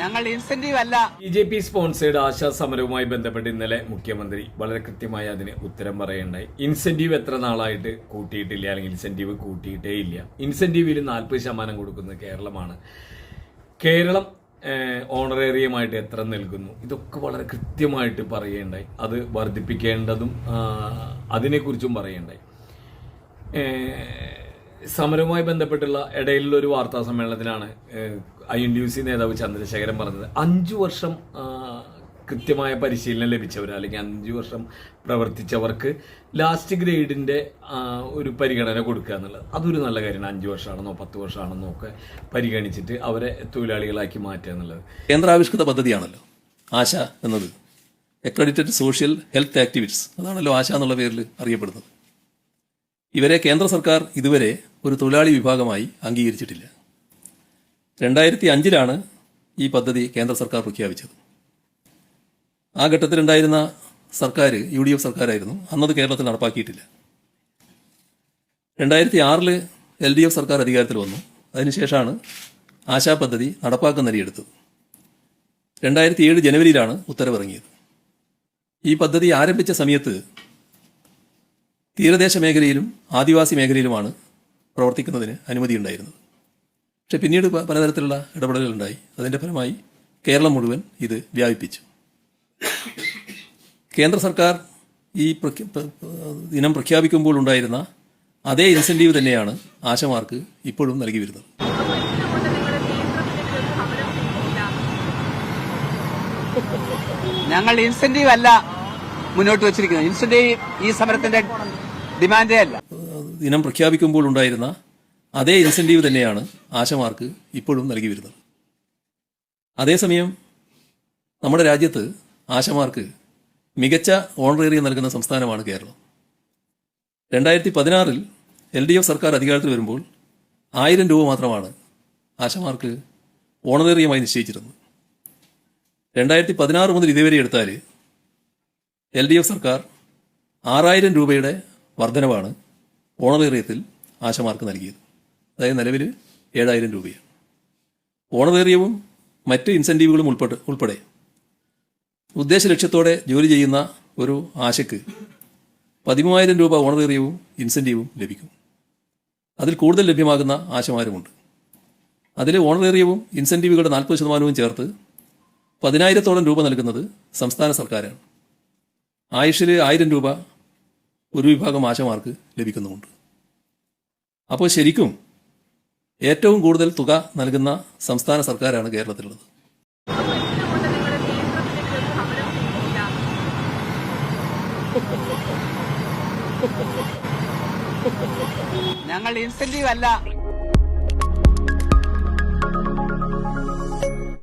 ഞങ്ങൾ ഇൻസെന്റീവ് അല്ല. B J P sponsored ASHA സമരവുമായി ബന്ധപ്പെട്ട് ഇന്നലെ മുഖ്യമന്ത്രി വളരെ കൃത്യമായി അതിന് ഉത്തരം പറയുണ്ടായി ഇൻസെന്റീവ് എത്ര നാളായിട്ട് കൂട്ടിയിട്ടില്ല അല്ലെങ്കിൽ ഇൻസെന്റീവ് കൂട്ടിയിട്ടേ ഇല്ല. ഇൻസെന്റീവിൽ നാൽപ്പത് ശതമാനം കൊടുക്കുന്നത് കേരളമാണ്. കേരളം ഓണറേറിയമായിട്ട് എത്ര നൽകുന്നു? ഇതൊക്കെ വളരെ കൃത്യമായിട്ട് പറയേണ്ടായി അത് വർദ്ധിപ്പിക്കേണ്ടതും അതിനെക്കുറിച്ചും പറയുകയുണ്ടായി. ഏഹ് സമരവുമായി ബന്ധപ്പെട്ടുള്ള ഇടയിലുള്ള ഒരു വാർത്താ സമ്മേളനത്തിലാണ് I N D U C നേതാവ് ചന്ദ്രശേഖരൻ പറഞ്ഞത്. അഞ്ചു വർഷം കൃത്യമായ പരിശീലനം ലഭിച്ചവർ അല്ലെങ്കിൽ അഞ്ചു വർഷം പ്രവർത്തിച്ചവർക്ക് ലാസ്റ്റ് ഗ്രേഡിന്റെ ഒരു പരിഗണന കൊടുക്കുക എന്നുള്ളത്. അതൊരു നല്ല കാര്യമാണ്. അഞ്ചു വർഷമാണെന്നോ പത്ത് വർഷമാണെന്നോ ഒക്കെ പരിഗണിച്ചിട്ട് അവരെ തൊഴിലാളികളാക്കി മാറ്റുക എന്നുള്ളത്. കേന്ദ്രാവിഷ്കൃത പദ്ധതിയാണല്ലോ ആശ എന്നത്. അക്രഡിറ്റഡ് സോഷ്യൽ ഹെൽത്ത് ആക്ടിവിറ്റീസ് അതാണല്ലോ ആശ എന്നുള്ള പേരിൽ അറിയപ്പെടുന്നത്. ഇവരെ കേന്ദ്ര സർക്കാർ ഇതുവരെ ഒരു തൊഴിലാളി വിഭാഗമായി അംഗീകരിച്ചിട്ടില്ല. രണ്ടായിരത്തി അഞ്ചിലാണ് ഈ പദ്ധതി കേന്ദ്ര സർക്കാർ പ്രഖ്യാപിച്ചത്. ആ ഘട്ടത്തിലുണ്ടായിരുന്ന സർക്കാർ യു ഡി എഫ് സർക്കാരായിരുന്നു. അന്നത് കേരളത്തിൽ നടപ്പാക്കിയിട്ടില്ല. രണ്ടായിരത്തി ആറിൽ എൽ ഡി എഫ് സർക്കാർ അധികാരത്തിൽ വന്നു. അതിനുശേഷമാണ് ആശാ പദ്ധതി നടപ്പാക്കുന്ന നിലയെടുത്തത് രണ്ടായിരത്തി ഏഴ് ജനുവരിയിലാണ് ഉത്തരവിറങ്ങിയത്. ഈ പദ്ധതി ആരംഭിച്ച സമയത്ത് തീരദേശ മേഖലയിലും ആദിവാസി മേഖലയിലുമാണ് പ്രവർത്തിക്കുന്നതിന് അനുമതിയുണ്ടായിരുന്നത് പക്ഷേ പിന്നീട് പലതരത്തിലുള്ള ഇടപെടലുകളുണ്ടായി അതിന്റെ ഫലമായി കേരളം മുഴുവൻ ഇത് വ്യാപിപ്പിച്ചു. കേന്ദ്ര സർക്കാർ ഈ ദിനം പ്രഖ്യാപിക്കുമ്പോൾ ഉണ്ടായിരുന്ന അതേ ഇൻസെന്റീവ് തന്നെയാണ് ആശമാർക്ക് ഇപ്പോഴും നൽകി വരുന്നത്. ഞങ്ങൾ ഇൻസെന്റീവ് അല്ല മുന്നോട്ട് വെച്ചിരിക്കുന്നത്. ഇൻസ്റ്റന്റ് ഈ സമരത്തിന്റെ ഡിമാൻഡേ അല്ല. ദിനം പ്രഖ്യാപിക്കുമ്പോൾ ഉണ്ടായിരുന്ന അതേ ഇൻസെന്റീവ് തന്നെയാണ് ആശമാർക്ക് ഇപ്പോഴും നൽകി വരുന്നത്. അതേസമയം നമ്മുടെ രാജ്യത്ത് ആശമാർക്ക് മികച്ച ഓണറേറിയം നൽകുന്ന സംസ്ഥാനമാണ് കേരളം. രണ്ടായിരത്തി പതിനാറിൽ എൽ ഡി എഫ് സർക്കാർ അധികാരത്തിൽ വരുമ്പോൾ ആയിരം രൂപ മാത്രമാണ് ആശമാർക്ക് ഓണറേറിയമായി നിശ്ചയിച്ചിരുന്നത്. രണ്ടായിരത്തി പതിനാറ് മുതൽ ഇതുവരെ എടുത്താൽ എൽ ഡി എഫ് സർക്കാർ ആറായിരം രൂപയുടെ വർധനവാണ് ഓണറേറിയത്തിൽ ആശമാർക്ക് നൽകിയത്. അതായത് നിലവിൽ ഏഴായിരം രൂപയാണ്. ഓണറേറിയവും മറ്റ് ഇൻസെന്റീവുകളും ഉൾപ്പെടെ ഉൾപ്പെടെ ഉദ്ദേശ ലക്ഷ്യത്തോടെ ജോലി ചെയ്യുന്ന ഒരു ആശയ്ക്ക് പതിമൂവായിരം രൂപ ഓണറേറിയവും ഇൻസെന്റീവും ലഭിക്കും. അതിൽ കൂടുതൽ ലഭ്യമാകുന്ന ആശമാരുമുണ്ട്. അതിൽ ഓണറേറിയവും ഇൻസെന്റീവുകളുടെ നാൽപ്പത് ശതമാനവും ചേർത്ത് പതിനായിരത്തോളം രൂപ നൽകുന്നത് സംസ്ഥാന സർക്കാരാണ്. ആയുഷിൽ ആയിരം രൂപ ഒരു വിഭാഗം ആശമാർക്ക് ലഭിക്കുന്നുമുണ്ട്. അപ്പോൾ ശരിക്കും ഏറ്റവും കൂടുതൽ തുക നൽകുന്ന സംസ്ഥാന സർക്കാരാണ് കേരളത്തിലുള്ളത്. ഞങ്ങൾ ഇൻസെന്റീവ് അല്ല